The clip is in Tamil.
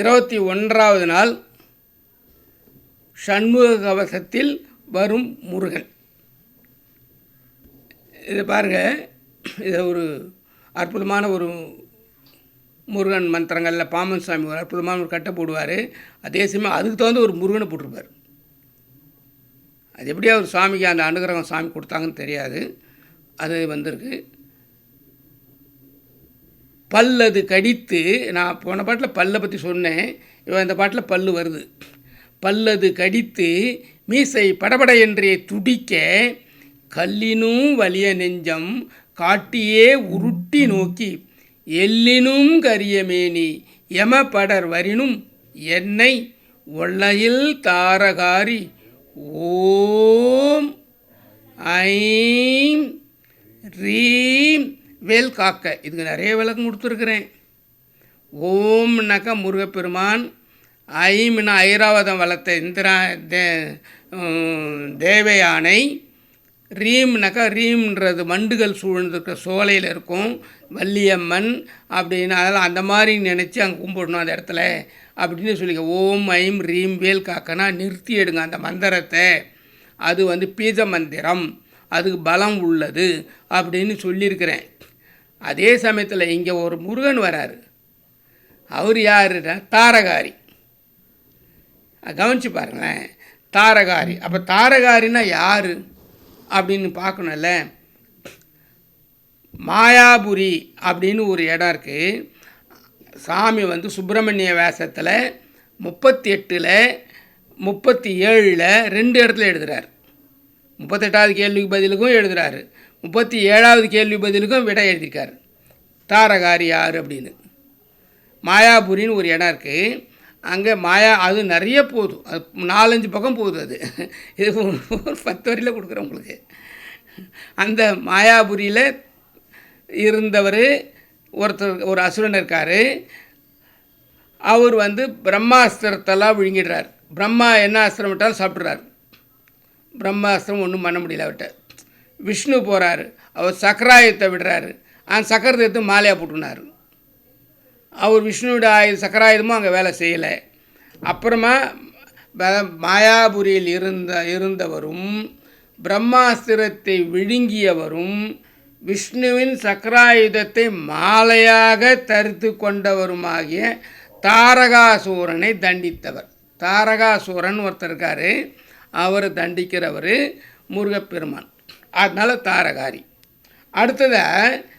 இருபத்தி ஒன்றாவது நாள் சண்முக கவசத்தில் வரும் முருகன். இது பாருங்கள் இது ஒரு அற்புதமான ஒரு முருகன் மந்திரங்களில் பாமன் சாமி ஒரு அற்புதமான ஒரு கட்டை போடுவார். அதே சமயம் அதுக்கு தகுந்த ஒரு முருகனை போட்டிருப்பார். அது எப்படி அவர் சாமிக்கு அந்த அனுகிரகம் சாமி கொடுத்தாங்கன்னு தெரியாது. அது வந்திருக்கு. பல்லது கடித்து நான் போன பாட்டில் பல்லை பற்றி சொன்னேன் இவன் இந்த பாட்டில் பல்லு வருது. பல்லது கடித்து மீசை படபட என்றே துடிக்க கல்லினும் வலிய நெஞ்சம் காட்டியே உருட்டி நோக்கி எல்லினும் கரியமேனி எமபடர் வரினும் என்னை ஒள்ளையில் தாரகாரி ஓம் ஐம் ரீம் வேல் காக்க. இதுக்கு நிறைய விளக்கம் கொடுத்துருக்குறேன். ஓம்னாக்கா முருகப்பெருமான் ஐம்னா ஐராவதம் வளர்த்த இந்திரா தே தேவயானை ரீம்னாக்கா ரீம்ன்றது வண்டுகள் சூழ்ந்திருக்கிற சோலையில் இருக்கும் வள்ளியம்மன் அப்படின்னு அதெல்லாம் அந்த மாதிரி நினச்சி அங்கே கும்பிடணும் அந்த இடத்துல. அப்படின்னு சொல்லிக்க ஓம் ஐம் ரீம் வேல் காக்கனா நிறுத்தி எடுங்க அந்த மந்திரத்தை. அது வந்து பீஜ மந்திரம் அதுக்கு பலம் உள்ளது அப்படின்னு சொல்லியிருக்கிறேன். அதே சமயத்தில் இங்கே ஒரு முருகன் வராரு. அவர் யாருன்னா தாரகாரி. கவனிச்சு பாருங்களேன். தாரகாரி. அப்போ தாரகாரின்னா யார்? அப்படின்னு பார்க்கணும்ல. மாயாபுரி அப்படின்னு ஒரு இடம் இருக்குது சாமி வந்து சுப்பிரமணிய வேஷத்தில் முப்பத்தி எட்டில் முப்பத்தி ஏழில் ரெண்டு இடத்துல எழுதுகிறார் முப்பத்தெட்டாவது கேள்விக்கு பதிலுக்கும் எழுதுறாரு. முப்பத்தி ஏழாவது கேள்வி பதிலுக்கும் விடை எழுதியிருக்காரு. தாரகாரி யார் அப்படின்னு. மாயாபுரின்னு ஒரு இடம் இருக்குது அங்கே மாயா அது நிறைய போதும் அது நாலஞ்சு பக்கம் போகுது அது. இது ஒரு ஒரு பத்து வரையில் கொடுக்குறேன் உங்களுக்கு. அந்த மாயாபுரியில் இருந்தவர் ஒருத்தர் ஒரு அசுரன் இருக்கார். அவர் வந்து பிரம்மாஸ்திரத்தெல்லாம் விழுங்கிடுறார். பிரம்மா என்ன அஸ்திரம் விட்டாலும் சாப்பிட்றாரு. பிரம்மாஸ்திரம் ஒன்றும் பண்ண முடியல அவர்கிட்ட. விஷ்ணு போகிறாரு அவர் சக்கராயத்தை விடுறாரு. அந்த சக்கரத்தை எடுத்து மாலையாக போட்டுனார். அவர் விஷ்ணுவோட ஆயுத சக்கராயுதமும் அங்கே வேலை செய்யலை. அப்புறமா மாயாபுரியில் இருந்த இருந்தவரும் பிரம்மாஸ்திரத்தை விழுங்கியவரும் விஷ்ணுவின் சக்கராயுதத்தை மாலையாக தரித்து கொண்டவருமாகிய தாரகாசூரனை தண்டித்தவர். தாரகாசூரன் ஒருத்தர் இருக்கார். அவர் தண்டிக்கிறவர் முருகப்பெருமான். அதனால் தாரகாரி. அடுத்தது